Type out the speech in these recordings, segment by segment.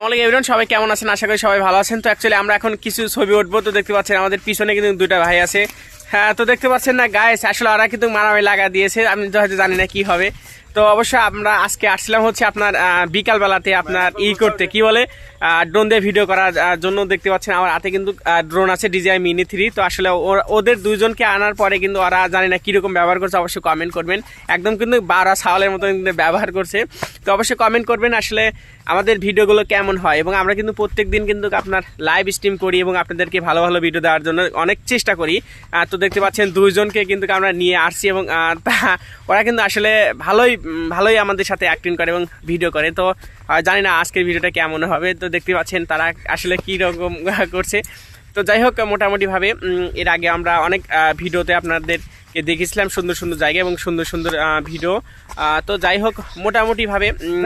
সবাই কেমন আছেন? আশা করি সবাই ভালো আছেন। তো অ্যাকচুয়ালি আমরা এখন কিছু ছবি উঠবো। তো দেখতে পাচ্ছেন আমাদের পিছনে কিন্তু দুইটা ভাই আছে। হ্যাঁ তো দেখতে পাচ্ছেন না গায়ে আসলে ওরা কিন্তু মারামারি লাগা দিয়েছে। আমি হয়তো জানি না কি হবে। তো অবশ্যই আমরা আজকে আসছিলাম হচ্ছে আপনার বিকালবেলাতে আপনার ই করতে। কি বলে? ড্রোন দিয়ে ভিডিও করার জন্য দেখতে পাচ্ছেন আমার হাতে কিন্তু ড্রোন আছে ডিজাই মিনি থ্রি তো আসলে ওদের দুইজনকে আনার পরে কিন্তু ওরা জানি না কীরকম ব্যবহার করছে, অবশ্যই কমেন্ট করবেন। একদম কিন্তু বারা ছাওয়ালের মতো ব্যবহার করছে। তো অবশ্যই কমেন্ট করবেন। আসলে আমাদের ভিডিওগুলো কেমন হয় এবং আমরা কিন্তু প্রত্যেক দিন কিন্তু আপনার লাইভ স্ট্রিম করি এবং আপনাদেরকে ভালো ভালো ভিডিও দেওয়ার জন্য অনেক চেষ্টা করি। তো দেখতে পাচ্ছেন দুইজনকে কিন্তু আমরা নিয়ে আসছি এবং তা- ওরা কিন্তু আসলে ভালোই ভালোই আমাদের সাথে অ্যাক্টিং করে এবং ভিডিও করে। তো জানি না আজকের ভিডিওটা কেমন হবে। তো দেখতে পাচ্ছেন তারা আসলে কী রকম করছে। তো যাই হোক, মোটামুটিভাবে এর আগে আমরা অনেক ভিডিওতে আপনাদেরকে দেখেছিলাম সুন্দর সুন্দর জায়গা এবং সুন্দর সুন্দর ভিডিও। তো যাই হোক মোটামুটিভাবে উম,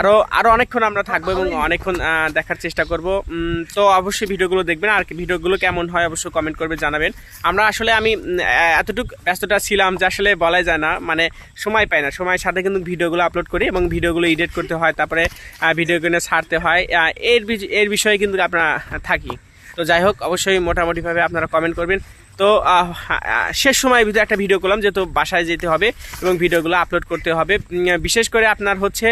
আরও আরও অনেকক্ষণ আমরা থাকব এবং অনেকক্ষণ দেখার চেষ্টা করব। তো অবশ্যই ভিডিওগুলো দেখবেন আর ভিডিওগুলো কেমন হয় অবশ্যই কমেন্ট করবে জানাবেন। আমরা আসলে আমি এতটুকু ব্যস্ততা ছিলাম যে আসলে বলাই যায় না মানে সময় পাই না। সময়ের সাথে কিন্তু ভিডিওগুলো আপলোড করি এবং ভিডিওগুলো এডিট করতে হয় তারপরে ভিডিও ভিডিওগুলো ছাড়তে হয়। এর এর বিষয়ে কিন্তু আপনারা থাকি। তো যাই হোক অবশ্যই মোটামুটিভাবে আপনারা কমেন্ট করবেন। তো শেষ সময় ভিতরে একটা ভিডিও করলাম যেহেতু বাসায় যেতে হবে এবং ভিডিওগুলো আপলোড করতে হবে। বিশেষ করে আপনার হচ্ছে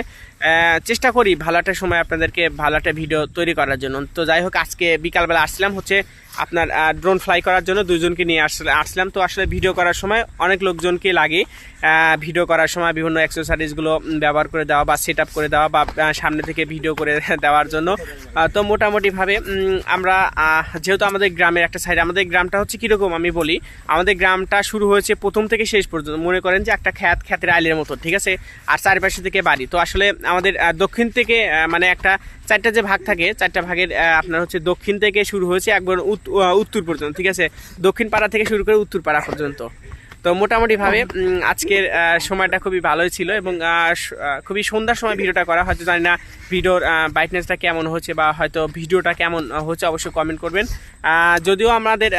চেষ্টা করি ভালো একটা সময় আপনাদেরকে ভালো একটা ভিডিও তৈরি করার জন্য। তো যাই হোক, আজকে বিকালবেলা আসছিলাম হচ্ছে আপনার ড্রোন ফ্লাই করার জন্য দুজনকে নিয়ে আসলে আসলাম। তো আসলে ভিডিও করার সময় অনেক লোকজনকে লাগে ভিডিও করার সময় বিভিন্ন অ্যাক্সেসরিজগুলো ব্যবহার করে দেওয়া বা সেট করে দেওয়া বা সামনে থেকে ভিডিও করে দেওয়ার জন্য। তো মোটামুটিভাবে আমরা যেহেতু আমাদের গ্রামের একটা সাইড আমাদের গ্রামটা হচ্ছে কীরকম আমি বলি, আমাদের গ্রামটা শুরু হয়েছে প্রথম থেকে শেষ পর্যন্ত। মনে করেন যে একটা খ্যাত, খ্যাতের আইলের মতো ঠিক আছে? আর চারিপাশে থেকে বাড়ি। তো আসলে আমাদের দক্ষিণ থেকে মানে একটা চারটা যে ভাগ থাকে, চারটা ভাগের আপনার হচ্ছে দক্ষিণ থেকে শুরু হয়েছে একবার উত- উত্তর পর্যন্ত, ঠিক আছে? দক্ষিণ পাড়া থেকে শুরু করে উত্তর পাড়া পর্যন্ত। তো মোটামুটিভাবে আজকের সময়টা খুবই ভালোই ছিল এবং খুবই সন্ধ্যার সময় ভিডিওটা করা হয়তো জানি না ভিডিওর ব্রাইটনেসটা কেমন হচ্ছে বা হয়তো ভিডিওটা কেমন হচ্ছে অবশ্যই কমেন্ট করবেন। যদিও আমাদের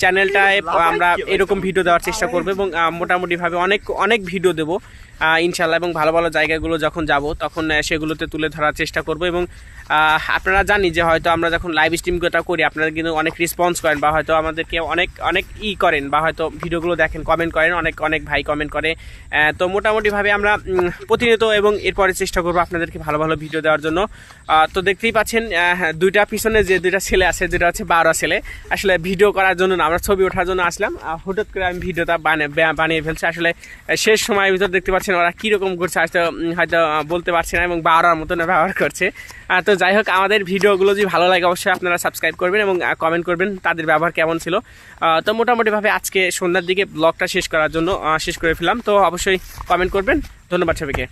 চ্যানেলটায় আমরা এরকম ভিডিও দেওয়ার চেষ্টা করব এবং মোটামুটিভাবে অনেক অনেক ভিডিও দেবো। ইনশাল্লাহ এবং ভালো ভালো জায়গাগুলো যখন যাব তখন সেগুলোতে তুলে ধরার চেষ্টা করব এবং আপনারা জানি যে হয়তো আমরা যখন লাইভ স্ট্রিমটা করি আপনারা কিন্তু অনেক রেসপন্স করেন বা হয়তো আমাদেরকে অনেক অনেক ই করেন বা হয়তো ভিডিওগুলো দেখেন কমেন্ট করেন, অনেক অনেক ভাই কমেন্ট করে। তো মোটামুটিভাবে আমরা প্রতিনিয়ত এবং এরপরে চেষ্টা করব আপনাদেরকে ভালো ভালো ভিডিও দেওয়ার জন্য। তো দেখতেই পাচ্ছেন দুইটা পিছনে যে দুইটা ছেলে আছে যেটা হচ্ছে বারো ছেলে। আসলে ভিডিও করার জন্য আমরা ছবি ওঠার জন্য আসলাম। হঠাৎ করে আমি ভিডিওটা বানিয়ে বানিয়ে ফেলছি। আসলে শেষ সময়ের ভিতর দেখতে পাচ্ছেন ওরা কীরকম করছে হয়তো হয়তো বলতে পারছি না এবং বারোর মতন ব্যবহার করছে। তো যাই হোক, আমাদের ভিডিওগুলো যদি ভালো লাগে, অবশ্যই আপনারা সাবস্ক্রাইব করবেন এবং কমেন্ট করবেন তাদের ব্যবহার কেমন ছিল। তো মোটামুটিভাবে আজকে সন্ধ্যার দিকে ব্লগটা শেষ করার জন্য শেষ করে ফেলাম তো অবশ্যই কমেন্ট করবেন। ধন্যবাদ সবাইকে।